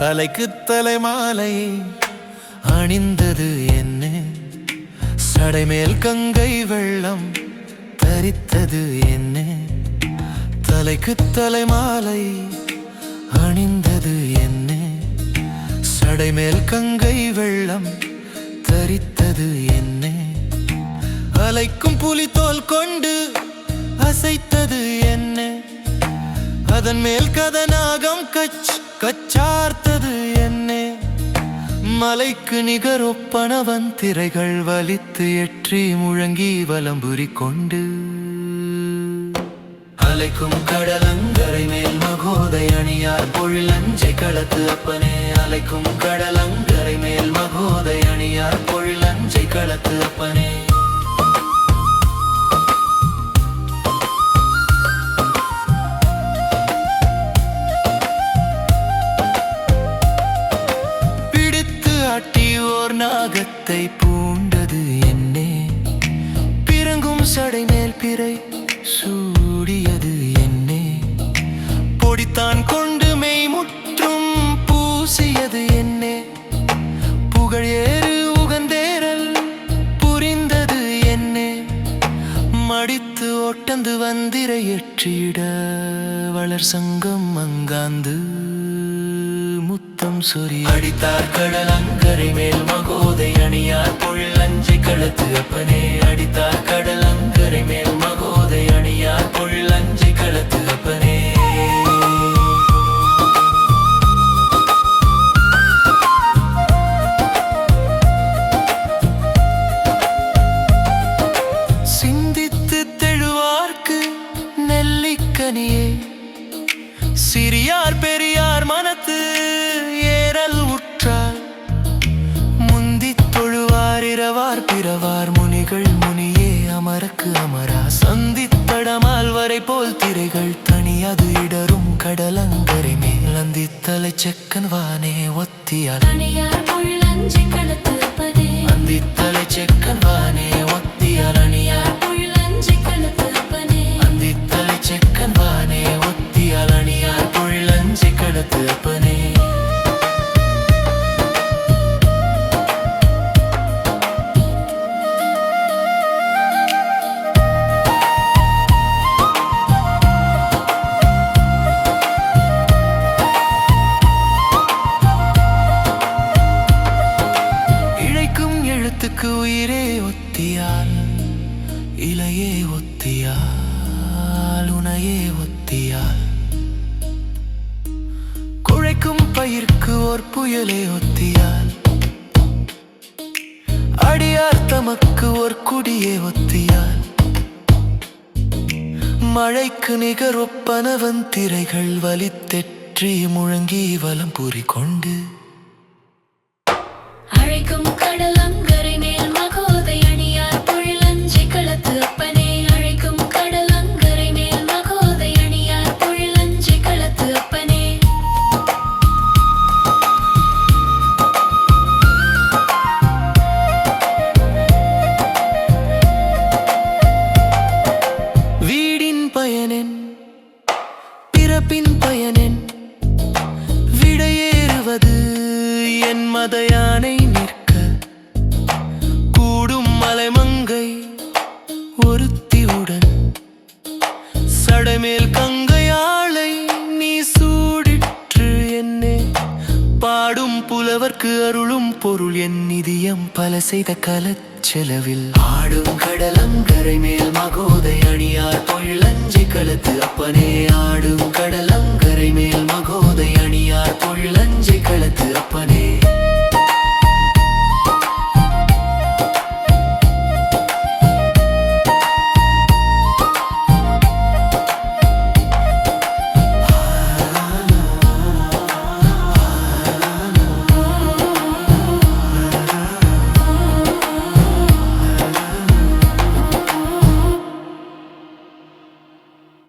தலைக்கு தலை மாலை அணிந்தது என்ன? சடைமேல் கங்கை வெள்ளம் தரித்தது என்ன? தலைக்கு தலை மாலை அணிந்தது என்ன? சடைமேல் கங்கை வெள்ளம் தரித்தது என்ன? அலைக்கும் புலித்தோல் கொண்டு அசைத்தது என்ன? அதன் மேல் கதநாகம் கச்சு கச்சார்த்தது என்னே? மலைக்கு நிகர் ஒப்பனவன் திரைகள் வலித்து எற்றி முழங்கி வலம்புரி கொண்டு. அலைக்கும் கடலங்கரை மேல் மகோதை அணியார் பொழில் அஞ்சை களத்து அப்பனே. அலைக்கும் கடலங்கரை மேல் மகோதை அணியார் பொழில் அஞ்சை களத்து அப்பனே. நாகத்தை பூண்டது என்னே? பிறங்கும் சடை மேல் பிறை சூடியது என்னே? பொடித்தான் கொண்டு மெய் முற்றும் பூசியது என்னே? புகழ் ஏறு உகந்தேரல் புரிந்தது என்னே? மடித்து ஒட்டந்து வந்திரையற்றிட வளர் சங்கம் அங்காந்து முத்தம் சொறி அடித்தார் கடல் அங்கரை மேல் மகோதை அணியார் பொழில் அஞ்சை களத்து அப்பனே. அடித்தார் கடல் அங்கரை மேல் மகோதை அணியார் பொழில் அஞ்சை களத்து அப்பனே. சிந்தித்து தெழுவார்க்கு நெல்லிக்கனியே. சிறியார் கடலங்கரை மேல் அந்தித்தலை செக்கன் வானே ஒத்தியால் அந்தித்தலை செக்கன் வானே எனக்கு உயிரே ஒத்தியால் இலையே ஒத்தியால் உனையே ஒத்தியால். குழைக்கும் பயிர்க்கு ஓர் புயலே ஒத்தியால். அடியார் தமக்கு ஓர் குடியே ஒத்தியால். மழைக்கு நிகரொப்பனவன் திரைகள் வலித்தெற்றி முழங்கி வலம் பூரி கொண்டு அழைக்கும் கடல் என் மத யானை நிற்க கூடும் மலைமங்கை ஒருத்தியுடன். சடமேல் கங்கையாளை நீ சூடிற்று என்னே. பாடும் புலவர்க்கு அருளும் பொருள் என் நிதியம் பல செய்த கலச்செலவில் ஆடும் கடலங்கரை மேல் மகோதை அணியார் பொழிலஞ்சி கழுத்து அப்பனே. ஆடும் கடலங்கரை மேல்